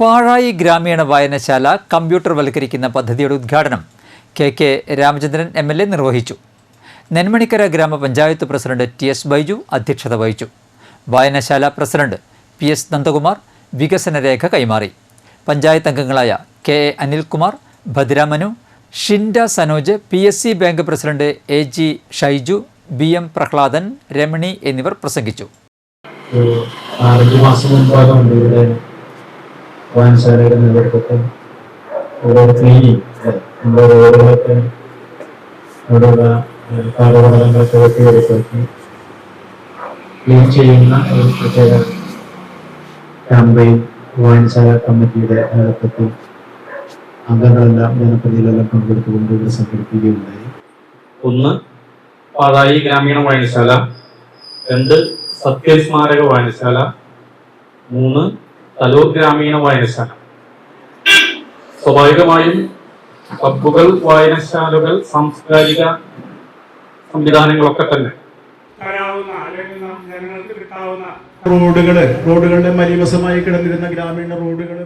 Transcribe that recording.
പാഴായി ഗ്രാമീണ വായനശാല കമ്പ്യൂട്ടർ വൽക്കരിക്കുന്ന പദ്ധതിയുടെ ഉദ്ഘാടനം K K Ramachandran M L A നിർവഹിച്ചു. നെന്മണിക്കര ഗ്രാമപഞ്ചായത്ത് പ്രസിഡന്റ് ടി എസ് ബൈജു അധ്യക്ഷത വഹിച്ചു. വായനശാല പ്രസിഡന്റ് പി എസ് നന്ദകുമാർ വികസന രേഖ കൈമാറി. പഞ്ചായത്ത് അംഗങ്ങളായ കെ എ അനിൽകുമാർ ഭദ്രാമനു Shinda Sanoj P S C bank president A G Shaiju B M Prahladan Ramani എന്നിവർ പ്രസംഗിച്ചു. മാസം മുമ്പാണ് ഇവിടെ വായനശാലയുടെ നേതൃത്വത്തിൽ ഓരോ ക്ലീനിങ് നമ്മുടെ റോഡുകളൊക്കെ അവിടെയുള്ള കാടുപടലങ്ങളൊക്കെ വെട്ടിയെടുക്കി ക്ലീൻ ചെയ്യുന്ന ഒരു പ്രത്യേക ക്യാമ്പയിൻ വായനശാല കമ്മിറ്റിയുടെ നേതൃത്വത്തിൽ അംഗങ്ങളെല്ലാം ജനപ്രതിനിധികളെല്ലാം പങ്കെടുത്തുകൊണ്ട് ഇവിടെ സംഘടിപ്പിക്കുകയുണ്ടായി. ഒന്ന് പാതായി ഗ്രാമീണ വായനശാല. രണ്ട് സത്യസ്മാരക വായനശാല. മൂന്ന് തലൂർ ഗ്രാമീണ വായനശാല. സ്വാഭാവികമായും പബ്ബുകൾ വായനശാലകൾ സാംസ്കാരിക സംവിധാനങ്ങളൊക്കെ തന്നെ. റോഡുകൾ റോഡുകളുടെ മലീവസമായി കിടന്നിരുന്ന ഗ്രാമീണ റോഡുകൾ